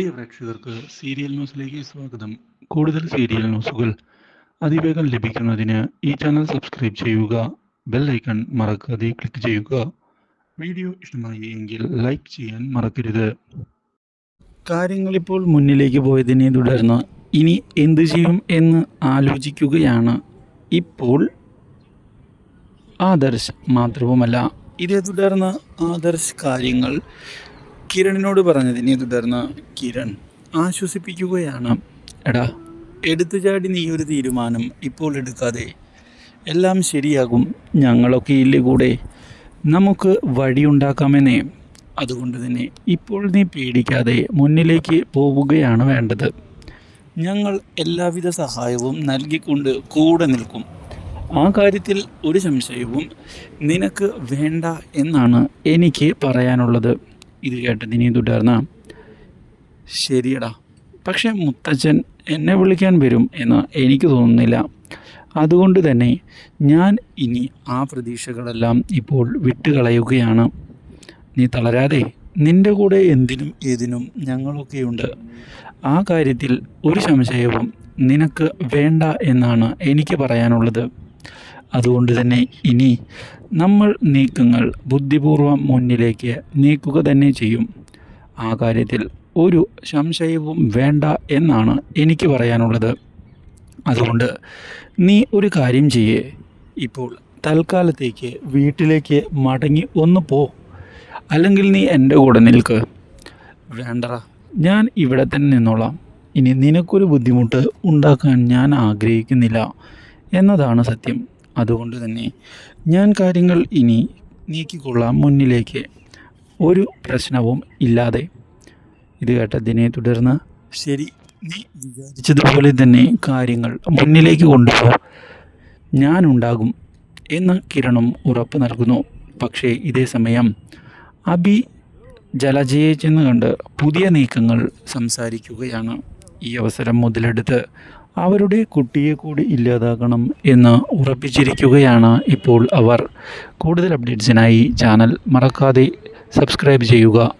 പ്രിയ പ്രേക്ഷകർക്ക് സീരിയൽ ന്യൂസിലേക്ക് സ്വാഗതം. കൂടുതൽ സീരിയൽ ന്യൂസുകൾ അതിവേഗം ലഭിക്കുന്നതിന് ഈ ചാനൽ സബ്സ്ക്രൈബ് ചെയ്യുക ബെൽ ഐക്കൺ മറക്കാതെ ക്ലിക്ക് ചെയ്യുക. വീഡിയോ ഇഷ്ടമായി എങ്കിൽ ലൈക്ക് ചെയ്യാൻ മറക്കരുത്. കാര്യങ്ങൾ ഇപ്പോൾ മുന്നിലേക്ക് പോയതിനെ തുടർന്ന് ഇനി എന്തു ചെയ്യും എന്ന് ആലോചിക്കുകയാണ്. ഇപ്പോൾ ആദർശ് മാത്രവുമല്ല. ഇതേ തുടർന്ന് ആദർശ് കാര്യങ്ങൾ കിരണിനോട് പറഞ്ഞതിനെ തുടർന്ന് കിരൺ ആശ്വസിപ്പിക്കുകയാണ്. എടാ എടുത്തു ചാടി നീ ഒരു തീരുമാനം ഇപ്പോൾ എടുക്കാതെ. എല്ലാം ശരിയാകും. ഞങ്ങളൊക്കെ ഇല്ലേ കൂടെ? നമുക്ക് വഴിയുണ്ടാക്കാമെന്നേ. അതുകൊണ്ട് തന്നെ ഇപ്പോൾ നീ പേടിക്കാതെ മുന്നിലേക്ക് പോവുകയാണ് വേണ്ടത്. ഞങ്ങൾ എല്ലാവിധ സഹായവും നൽകിക്കൊണ്ട് കൂടെ നിൽക്കും. ആ കാര്യത്തിൽ ഒരു സംശയവും നിനക്ക് വേണ്ട എന്നാണ് എനിക്ക് പറയാനുള്ളത്. ഇത് കേട്ടതിനെ തുടർന്ന് ശരിയടാ. പക്ഷേ മുത്തച്ഛൻ എന്നെ വിളിക്കാൻ വരും എന്ന് എനിക്ക് തോന്നുന്നില്ല. അതുകൊണ്ട് തന്നെ ഞാൻ ഇനി ആ പ്രതീക്ഷകളെല്ലാം ഇപ്പോൾ വിട്ടുകളയുകയാണ്. നീ തളരാതെ നിന്റെ കൂടെ എന്തിനും ഏതിനും ഞങ്ങളൊക്കെയുണ്ട്. ആ കാര്യത്തിൽ ഒരു സംശയവും നിനക്ക് വേണ്ട എന്നാണ് എനിക്ക് പറയാനുള്ളത്. അതുകൊണ്ട് തന്നെ ഇനി നമ്മൾ നീക്കങ്ങൾ ബുദ്ധിപൂർവം മുന്നിലേക്ക് നീക്കുക തന്നെ ചെയ്യും. ആ കാര്യത്തിൽ ഒരു സംശയവും വേണ്ട എന്നാണ് എനിക്ക് പറയാനുള്ളത്. അതുകൊണ്ട് നീ ഒരു കാര്യം ചെയ്യേ. ഇപ്പോൾ തൽക്കാലത്തേക്ക് വീട്ടിലേക്ക് മടങ്ങി ഒന്ന് പോ. അല്ലെങ്കിൽ നീ എന്റെ കൂടെ നിൽക്ക്. വേണ്ടറ ഞാൻ ഇവിടെ തന്നെ നിന്നോളാം. ഇനി നിനക്കൊരു ബുദ്ധിമുട്ട് ഉണ്ടാക്കാൻ ഞാൻ ആഗ്രഹിക്കുന്നില്ല എന്നതാണ് സത്യം. അതുകൊണ്ട് തന്നെ ഞാൻ കാര്യങ്ങൾ ഇനി നീക്കിക്കൊള്ളാം മുന്നിലേക്ക്. ഒരു പ്രശ്നവും ഇല്ലാതെ. ഇത് കേട്ടതിനെ തുടർന്ന് ശരി നീ വിചാരിച്ചതുപോലെ തന്നെ കാര്യങ്ങൾ മുന്നിലേക്ക് കൊണ്ടുപോ. ഞാനുണ്ടാകും എന്ന് കിരണം ഉറപ്പ് നൽകുന്നു. പക്ഷേ ഇതേ സമയം അബി ജലജയെ ചെന്ന് കണ്ട് പുതിയ നീക്കങ്ങൾ സംസാരിക്കുകയാണ്. ഈ അവസരം മുതലെടുത്ത് അവരുടെ കുട്ടിയെ കൂടി ഇല്ലാതാക്കണം എന്ന് ഉറപ്പിച്ചിരിക്കുകയാണ് ഇപ്പോൾ അവർ. കൂടുതൽ അപ്ഡേറ്റ്സിനായി ചാനൽ മറക്കാതെ സബ്സ്ക്രൈബ് ചെയ്യുക.